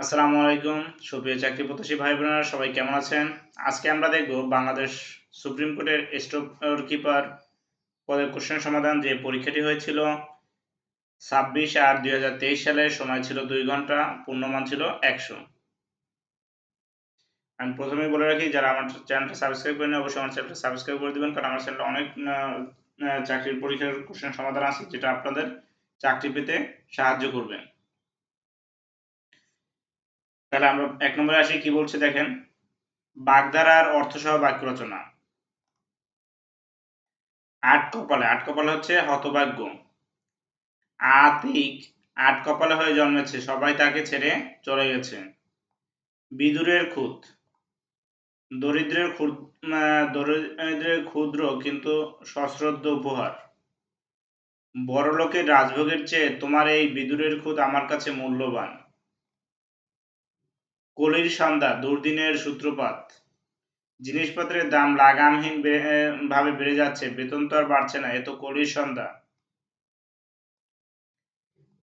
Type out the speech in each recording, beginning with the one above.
আসসালামু আলাইকুম, সুপ্রিয় চাকরি প্রত্যাশী ভাই বোনেরা সবাই কেমন আছেন? আজকে আমরা দেখব বাংলাদেশ সুপ্রিম কোর্টের স্টোর কিপার পদের কোশ্চেন সমাধান, যে পরীক্ষাটি হয়েছিল ছাব্বিশ আট দুই হাজার তেইশ সালে, সময় ছিল দুই ঘণ্টা, পূর্ণমান ছিল একশো। আমি প্রথমেই বলে রাখি, যারা আমার চ্যানেলটা সাবস্ক্রাইব করেন অবশ্যই আমার চ্যানেলটা সাবস্ক্রাইব করে দেবেন, কারণ আমার চ্যানেলে অনেক চাকরির পরীক্ষার কোশ্চেন সমাধান আছে, যেটা আপনাদের চাকরি পেতে সাহায্য করবে। তাহলে আমরা এক নম্বরে আসি, কি বলছে দেখেন? বাগধারার অর্থসহ বাক্য রচনা আট কপালে আট কপালে হচ্ছে হতভাগ্য। আতিক, আট কপালে হয়ে জন্মেছে, সবাই তাকে ছেড়ে চলে গেছে। বিদুরের খুদ দরিদ্রের দরিদ্রের ক্ষুদ্র কিন্তু সশ্রদ্ধ উপহার। বড়লোকের রাজভোগের চেয়ে তোমার এই বিদুরের খুদ আমার কাছে মূল্যবান। কলির সন্ধ্যা দুর্দিনের সূত্রপাত। জিনিসপত্রের দাম লাগামহীন ভাবে বেড়ে যাচ্ছে, বেতন তো আর বাড়ছে না, এ তো কলির সন্ধ্যা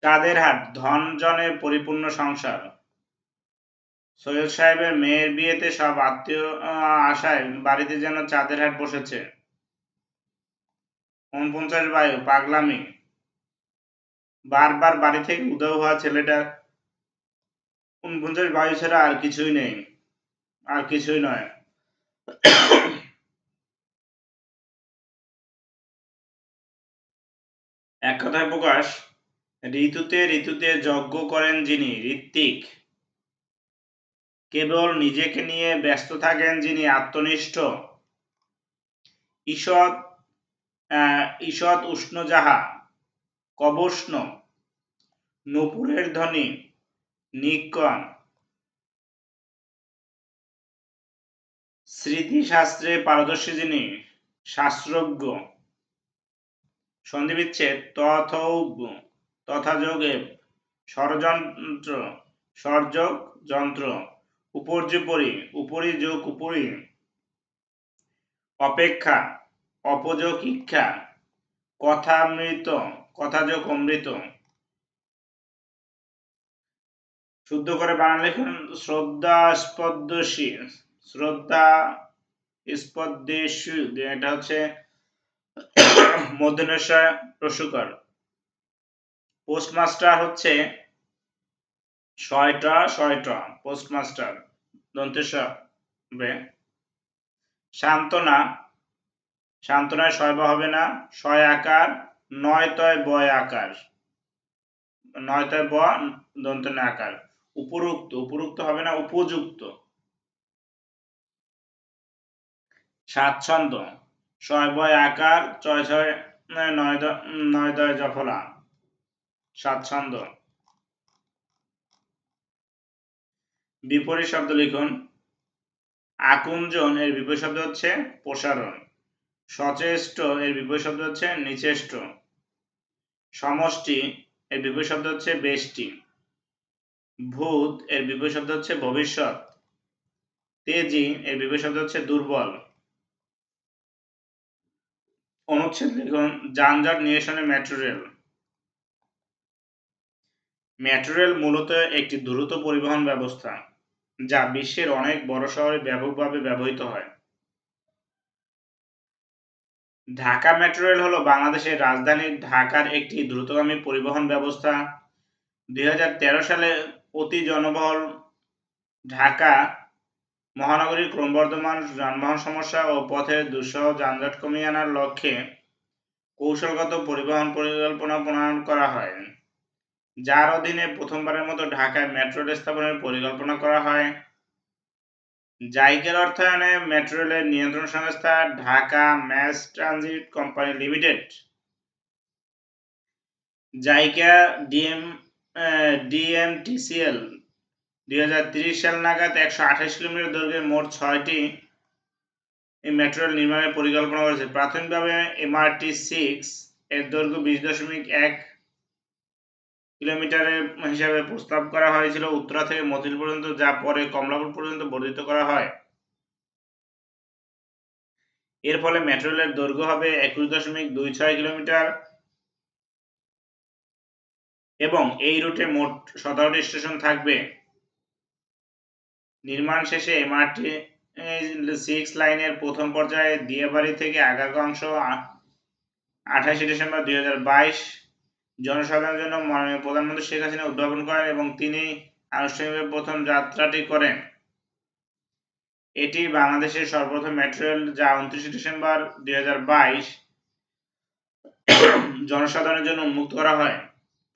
কাদের হাট? ধন জনে পরিপূর্ণ সংসার। সৈয়দ সাহেবের মেয়ের বিয়েতে সব আত্মীয় আশায় বাড়িতে যেন চাঁদের হাট বসেছে। উনপঞ্চাশ বায়ু, পাগলামি। বারবার বাড়ি থেকে উদয় হওয়া ছেলেটা উনপঞ্চাশ বায়ু ছাড়া আর কিছুই নেই। আর কিছুই নয়। এক কথায় প্রকাশ, ঋতুতে ঋতুতে যজ্ঞ করেন যিনি, ঋত্বিক। কেবল নিজেকে নিয়ে ব্যস্ত থাকেন যিনি আত্মনিষ্ঠ। ঈষৎ ঈষৎ উষ্ণ যাহা, কবষ্ণ, নূপুরের ধ্বনি নিকন। স্মৃতিশাস্ত্রে পারদর্শী যিনি, শাস্ত্রজ্ঞ। সন্ধি বিচ্ছেদ তথৌব তথা যোগে ষড়যন্ত্র সর্যোগ যন্ত্র, উপর্যুপরি উপরি যোগ উপরি অপেক্ষা অপযোগ ইচ্ছা কথামৃত, কথাযোগ অমৃত শুদ্ধ করে বানান। লিখুন শ্রদ্ধা স্পদ্দশী শ্রদ্ধা স্পদ্দেশু এটা হচ্ছে মধ্যনেশা প্রসূকর পোস্টমাস্টার হচ্ছে ছয়টা ছয়টা পোস্টমাস্টার, দন্তেশ্বর সান্ত্বনা, সান্ত্বনায় ছয় বা হবে না ছয় আকার নয় তয় বয় আকার। নয় তয় ব দন্তনে আকার। উপরুক্ত উপরুক্ত হবে না, উপযুক্ত। স্বাচ্ছন্দ্য ছয় বয় আকার, ছয় ছয়, নয় নয় দয় জফলা। স্বাচ্ছন্দ্য বিপরীত শব্দ লিখুন। আকুঞ্জন এর বিপরীত শব্দ হচ্ছে প্রসারণ। সচেষ্ট এর বিপরীত শব্দ হচ্ছে নিচেষ্ট। সমষ্টি এর বিপরীত শব্দ হচ্ছে বেষ্টি। ভূত এর বিপরীত শব্দ হচ্ছে ভবিষ্যৎ। তেজি এর বিপরীত শব্দ হচ্ছে দুর্বল। অনুচ্ছেদ লিখুন, যানজট নিরসনে মেট্রো রেল মেট্রো রেল মূলত একটি দ্রুত পরিবহন ব্যবস্থা, যা বিশ্বের অনেক বড় শহরে ব্যাপকভাবে ব্যবহৃত হয়। ঢাকা মেট্রো রেল হলো বাংলাদেশের রাজধানী ঢাকার একটি দ্রুতগামী পরিবহন ব্যবস্থা। দুই হাজার তেরো সালে অতি জনবহুল ঢাকা মহানগরীর ক্রমবর্ধমান যানবাহন সমস্যা ও পথের দুঃসহ যানজট কমিয়ে আনার লক্ষ্যে কৌশলগত পরিবহন পরিকল্পনা প্রণয়ন করা হয়। যার অধীনে প্রথমবারের মতো ঢাকায় মেট্রো রেল স্থাপনের পরিকল্পনা করা হয়। জাইকের অর্থায়নে মেট্রো রেলের নিয়ন্ত্রণ সংস্থা Dhaka mass transit company limited. JICA DM DMTCL দুই সাল নাগাদ একশো আঠাশ কিলোমিটার দৈর্ঘ্যের মোট ছয়টি এই মেট্রো নির্মাণের পরিকল্পনা করেছে। প্রাথমিকভাবে এমআরটি সিক্স এর দৈর্ঘ্য বিশ দশমিক এক কিলোমিটারের হিসাবে প্রস্তাব করা হয়েছিল উত্তরা থেকে মতিল পর্যন্ত, যা পরে কমলাপুর পর্যন্ত বর্ধিত করা হয়। এর ফলে মেট্রো রেলের দৈর্ঘ্য হবে একুশ দশমিক দুই ছয় কিলোমিটার। এবং এই রুটে মোট সতেরোটি স্টেশন থাকবে। নির্মাণ শেষে এমআরটি সিক্স লাইনের প্রথম পর্যায়ে দিয়াবাড়ি থেকে আগারগাঁও অংশ আঠাশে ডিসেম্বর দুই হাজার বাইশ জনসাধারণের জন্য মাননীয় প্রধানমন্ত্রী শেখ হাসিনা উদ্ভাবন করেন এবং তিনি আনুষ্ঠানিকভাবে প্রথম যাত্রাটি করেন। এটি বাংলাদেশের সর্বপ্রথম মেট্রো রেল যা উনত্রিশে ডিসেম্বর দুই হাজার বাইশ জনসাধারণের জন্য উন্মুক্ত করা হয়।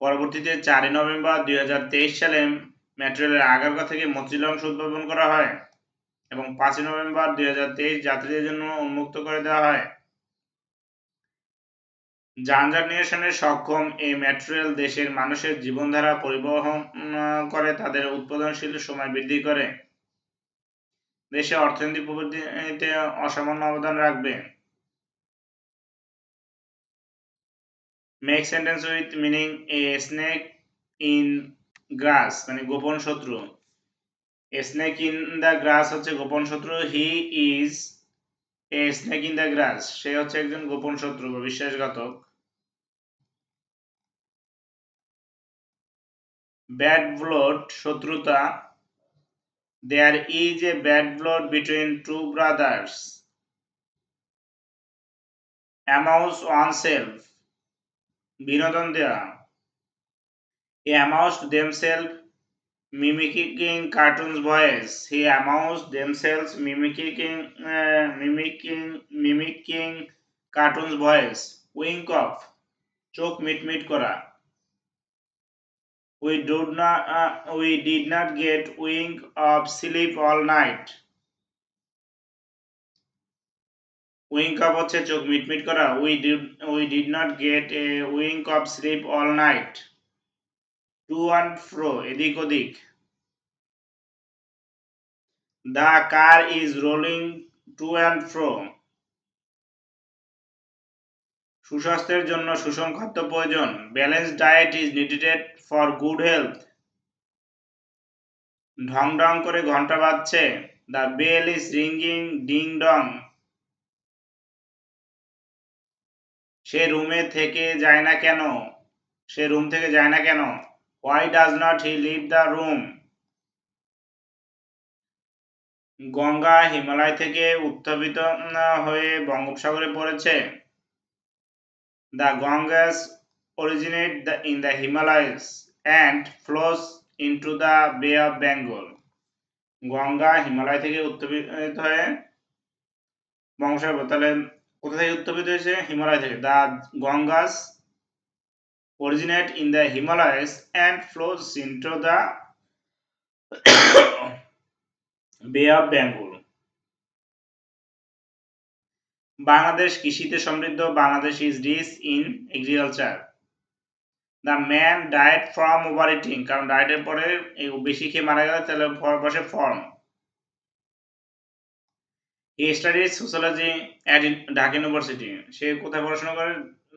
পরবর্তীতে চারই নভেম্বর দুই হাজার তেইশ সালে মেট্রো রেলের আগারগাঁও থেকে মতিঝিল অংশ উদ্ভাবন করা হয় এবং পাঁচই নভেম্বর দুই যাত্রীদের জন্য উন্মুক্ত করে দেওয়া হয়। যানজট নিরসনে সক্ষম এই মেট্রো রেল দেশের মানুষের জীবনধারা পরিবহন করে, তাদের উৎপাদনশীল সময় বৃদ্ধি করে। দেশে অর্থনৈতিক প্রবৃদ্ধিতে অসামান্য অবদান রাখবে। Make sentence with meaning a snake in grass মানে গোপন শত্রু। স্নেক ইন দ্য গ্রাস হচ্ছে গোপন শত্রু। He is a snake in the grass সে হচ্ছে একজন গোপন শত্রু বা বিশ্বাসঘাতক। ব্যাড ব্লড শত্রুতা। There is a bad blood between two brothers amuse oneself বিনোদন দেওয়া he amused themselves mimicking cartoons voice he amoused themselves mimicking uh, mimicking mimicking cartoons voice wink off চোখ মিটমিট করা we did not uh, we did not get wink of sleep all night wink up হচ্ছে চোখ মিটমিট করা। We did we did not get a wink of sleep all night to and fro এদিক ওদিক। The car is rolling to and fro সুস্বাস্থ্যের জন্য সুষম খাদ্য প্রয়োজন। Balance diet is needed for good health ঢং ঢং করে ঘণ্টা বাজছে। The bell is ringing ding dong সে রুমে থেকে যায় না কেন? সে রুম থেকে যায় না কেন? Why does not he leave the room Ganga Himalaya থেকে উত্থাপিত হয়ে বঙ্গোপসাগরে পড়েছে। The Ganges originate the in the Himalayas and flows into the bay of Bengal Ganga Himalaya থেকে উত্থাপিত হয়ে বঙ্গোপসাগর তাহলে কোথা থেকে উত্থাপিত হয়েছে? হিমালয় থেকে। The Ganges originate in the Himalayas and flows into the Bay of Bengal. Bangladesh কৃষিতে সমৃদ্ধ, Bangladesh is rich in agriculture the man diet from overeating কারণ ডায়েটের পরে বেশি খেয়ে মারা গেলে, তাহলে বসে form he studies sociology at Dhaka university সে কোথায় পড়াশোনা করে?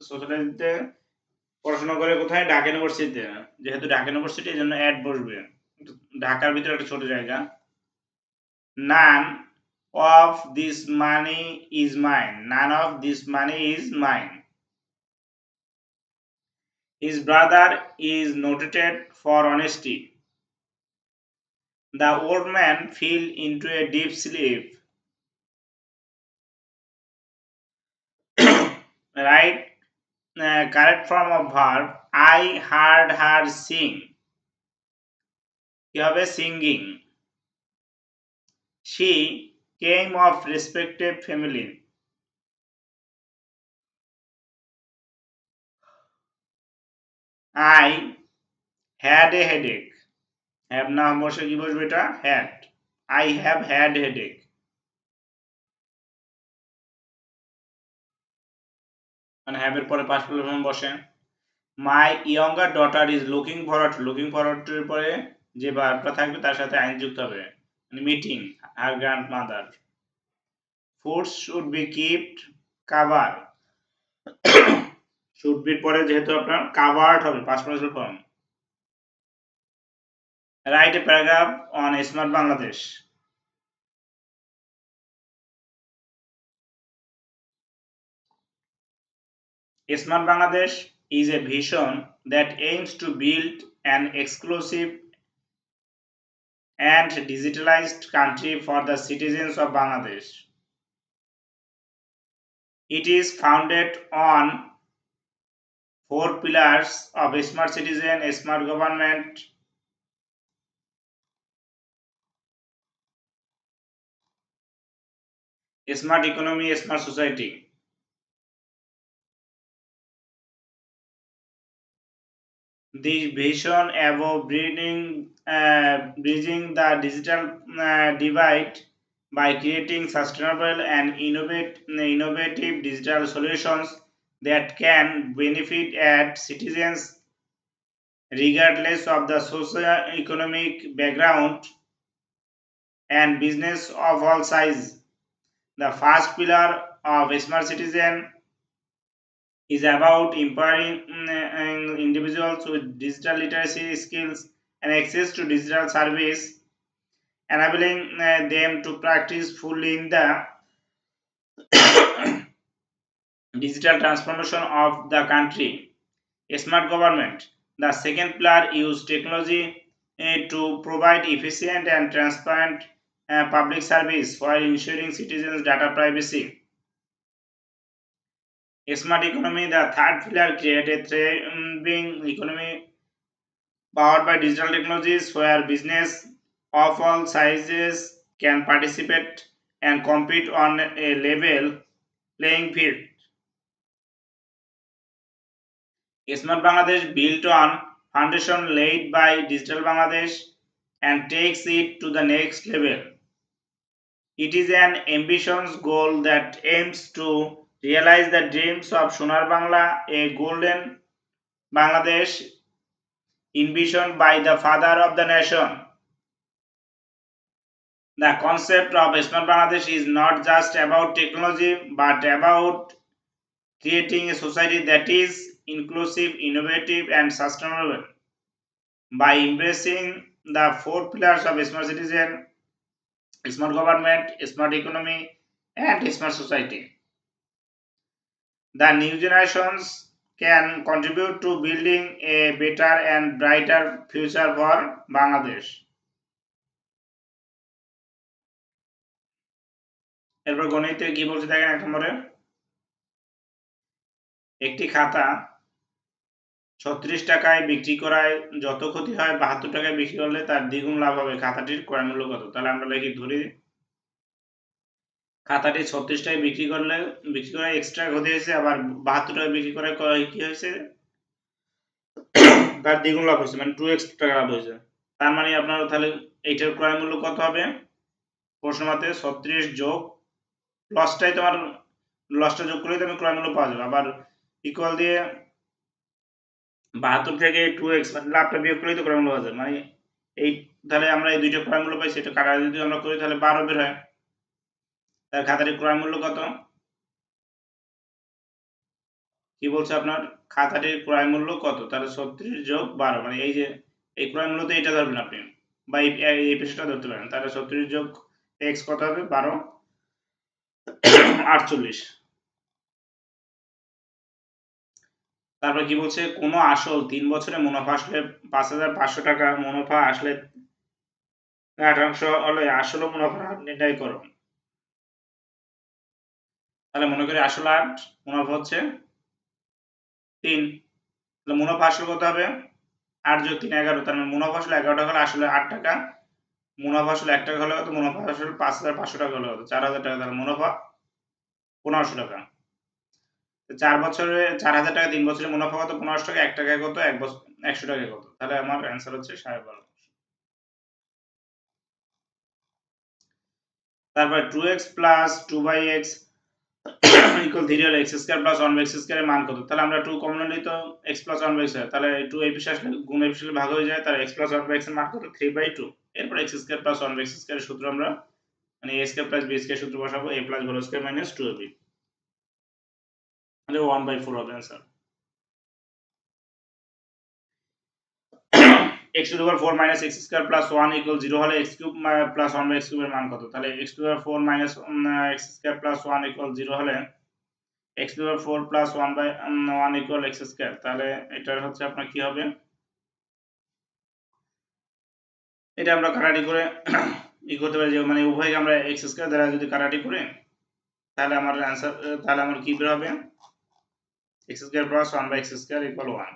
সোশ্যোলজিতে পড়াশোনা করে কোথায়? ঢাকা ইউনিভার্সিটিতে যেহেতু ঢাকা ইউনিভার্সিটি জন্য অ্যাড বসবে। ঢাকার ভিতরে একটা ছোট জায়গা। None of this money is mine none of this money is mine His brother is noted for honesty. The old man fell into a deep sleep. Right uh, correct form of verb I heard her sing কি হবে singing she came of respective family I had a headache have না বসে কি বসবে had I have had headache মানে have এর পরে past form বসে। My younger daughter is looking forward looking ফরওয়ার্ডের পরে যে ভার্বটা থাকবে তার সাথে আইন যুক্ত হবে। মানে meeting R grandmother foods should be kept cover should বির পরে যেহেতু আপনার কাভার্ড হবে past percent form write a paragraph on smart Bangladesh Smart Bangladesh is a vision that aims to build an exclusive and digitalized country for the citizens of Bangladesh. It is founded on four pillars of smart citizen, smart government, smart economy, smart society. The vision above bridging, uh, bridging the digital uh, divide by creating sustainable and innovate, innovative digital solutions that can benefit at citizens regardless of the socio-economic background and business of all size. The first pillar of smart citizen is about empowering mm, individuals with digital literacy skills and access to digital service, enabling uh, them to practice fully in the digital transformation of the country. A Smart government. The second pillar use technology uh, to provide efficient and transparent uh, public service while ensuring citizens' data privacy. Smart economy, the third pillar, create a um, thriving economy powered by digital technologies where business of all sizes can participate and compete on a level playing field. Smart Bangladesh built on foundation laid by Digital Bangladesh and takes it to the next level. It is an ambitious goal that aims to realize the dreams of Sonar Bangla, a golden Bangladesh envisioned by the father of the nation. The concept of Smart Bangladesh is not just about technology but about creating a society that is inclusive, innovative, and sustainable. By embracing the four pillars of smart citizen, smart government, smart economy, and smart society, the new generations can contribute to building a better and brighter future for Bangladesh. এরপর গণিতে কি বলছে দেখেন এক নম্বরে? একটি খাতা ছত্রিশ টাকায় বিক্রি করায় যত ক্ষতি হয় বাহাত্তর টাকায় বিক্রি করলে তার দ্বিগুণ লাভ হবে। খাতাটির ক্রয় মূল্য কত? তাহলে আমরা লিখি ধরি খাতাটি ছত্রিশ টাকায় বিক্রি করলে, বিক্রি করে এক্সট্রা ক্ষতি হয়েছে, আবার বাহাত্তর টাকায় বিক্রি করে কি হয়েছে? তার দ্বিগুণ লাভ হয়েছে মানে টু এক্স টাকা লাভ হয়েছে। তার মানে আপনার তাহলে এইটার ক্রয় মূল্য কত হবে? প্রশ্ন মতে ছত্রিশ যোগ লসটাই তোমার লসটা যোগ করলে তুমি ক্রয় মূল্য পাওয়া যাবে। আবার ইকুয়াল দিয়ে বাহাত্তর থেকে টু এক্স মানে লাভটা বিয়োগ করলেই তো ক্রয় মূল্য পাওয়া যাবে। মানে এই, তাহলে আমরা এই দুইটা ক্রয় মূল্য পাই, সেটা কাটা যদি আমরা করি, তাহলে বারো বের হয়। তার খাতাটির ক্রয় মূল্য কত? কি বলছে আপনার? খাতাটির ক্রয় মূল্য কত? তাহলে ছত্রিশ যোগ বারো মানে এই যে, এই ক্রয় মূল্য তো এটা ধরবেন আপনি। বা এই পেশাটা ধরতে পারেন। তাহলে ছত্রিশ যোগ এক্স কত হবে? বারো। আটচল্লিশ। তারপর কি বলছে? কোনো আসল তিন বছরে মুনাফা আসলে পাঁচ হাজার পাঁচশো টাকা, মুনাফা আসলে আঠাংশ হলে আসল মুনাফা নির্ণয় করো। তাহলে মনে করি আসল আট মুনাফা হচ্ছে তিন। তাহলে মুনাফা আসল কত হবে? আট যোগ তিন এগারো। তার মানে মুনাফা আসলে এগারো টাকা হলে আসলে আট টাকা। মুনাফা আসলে এক টাকা হলে কত? মুনাফা আসলে পাঁচ হাজার পাঁচশো টাকা হলে কত? চার হাজার টাকা। তাহলে মুনাফা পনেরোশো টাকা। চার বছরে চার হাজার টাকা তিন বছরে মুনাফা কত? পনেরোশো টাকা। এক টাকায় কত? এক বছর একশো টাকায় কত? তাহলে আমার অ্যান্সার হচ্ছে সাড়ে বারো। তারপর two x plus two by x equal three হলে x square plus one by x স্কোয়ারের মান কত? তাহলে আমরা টু কমন নিই তো x plus one by x তাহলে টু এই পিসে আসলে গুণ এই পিসে ভাগ হয়ে যায়, তাহলে এক্স প্লাস ওয়ান বাই এক্সের মান কত? থ্রি বাই টু এরপর x square plus one by x স্কোয়ারের সূত্র আমরা মানে a square plus b square সূত্র বসাবো, a plus whole square minus two b তাহলে ওয়ান বাই ফোর হবে answer x the power 4 minus x square plus 1 equal 0 হলে x cube plus 1 by x এর মান কত? তাহলে x the power 4 minus x square plus 1 equal 0 হলে x the power 4 plus 1 by 1 equal x square, তাহলে এটার হচ্ছে আপনার কি হবে? এটা আমরা কাটাটি করে ই করতে পারি যে মানে উভয়কে আমরা এক্স স্কোয়ার দ্বারা যদি কাটাটি করে, তাহলে আমার অ্যান্সার তাহলে আমার কি বের হবে? X square plus one by x square equal one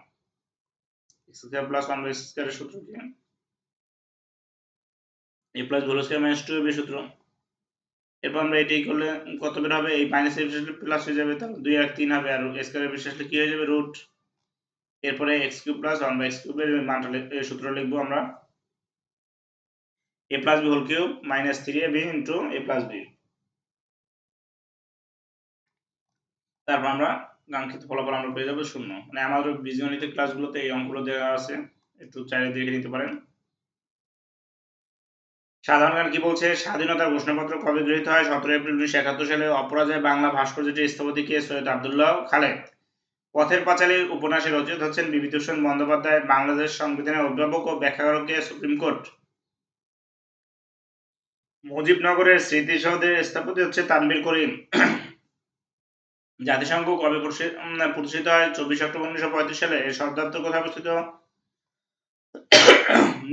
কত বের হবে এই মাইনাস প্লাস হয়ে যাবে তাহলে দুই আর তিন হবে আর স্কোয়ারের বিশেষে কি হয়ে যাবে রুট এরপরে x cube plus one by x কিউবের সূত্র লিখব আমরা a plus b whole cube minus three a b into a plus b তারপর আমরা কাঙ্ক্ষিত ফলাফল আমরা পেয়ে যাব শূন্য। মানে আমাদের বীজগণিত ক্লাসগুলোতে এই অঙ্কগুলো দেওয়া আছে, একটু চাইলে দেখে নিতে পারেন। সাধারণ জ্ঞান কি বলছে? স্বাধীনতার ঘোষণাপত্র কবে গৃহীত হয়? সতেরো এপ্রিল উনিশশো একাত্তর সালে অপরাজয় বাংলা ভাস্কর্যটির স্থপতি কে? সৈয়দ আবদুল্লাহ খালেদ। পথের পাঁচালী উপন্যাসে রচিত হচ্ছেন বিভূতিভূষণ বন্দ্যোপাধ্যায়, বাংলাদেশ সংবিধানের অভিভাবক ও ব্যাখ্যাকারক সুপ্রিম কোর্ট। মুজিবনগরের স্মৃতিসৌধের স্থপতি হচ্ছে তানভীর করিম। জাতিসংঘ কবে প্রতিষ্ঠিত হয় চব্বিশ অক্টোবর উনিশশো পঁয়ত্রিশ সালে। এর সদর দপ্তর কোথায় অবস্থিত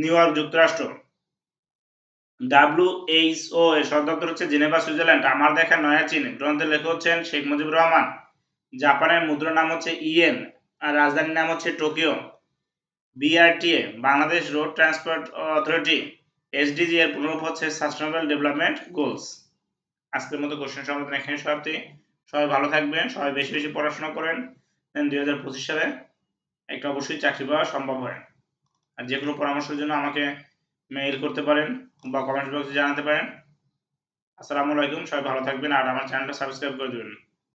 নিউ ইয়র্ক যুক্তরাষ্ট্র। ডাব্লিউএইচও এর সদর দপ্তর হচ্ছে জেনেভা, সুইজারল্যান্ড। আমার দেখা নয়া চীন। গ্রন্থের লেখক হচ্ছেন শেখ মুজিবুর রহমান। জাপানের মুদ্রার নাম হচ্ছে ইয়েন আর রাজধানীর নাম হচ্ছে Tokyo. BRTA, Bangladesh road transport authority. SDG এর পুনরূপ হচ্ছে সাস্টেনেবল ডেভেলপমেন্ট গোলস। আজকের মতো কোশ্চেন সমাধান এখানে সমাপ্তি। সবাই ভালো থাকবেন, সবাই বেশি বেশি পড়াশোনা করেন, দেন দুই হাজার পঁচিশ সালে একটা অবশ্যই চাকরি পাওয়া সম্ভব হয়। আর যে কোনো পরামর্শের জন্য আমাকে মেইল করতে পারেন বা কমেন্ট বক্সে জানাতে পারেন। আসসালামু আলাইকুম, সবাই ভালো থাকবেন, আর আমার চ্যানেলটা সাবস্ক্রাইব করে দেবেন।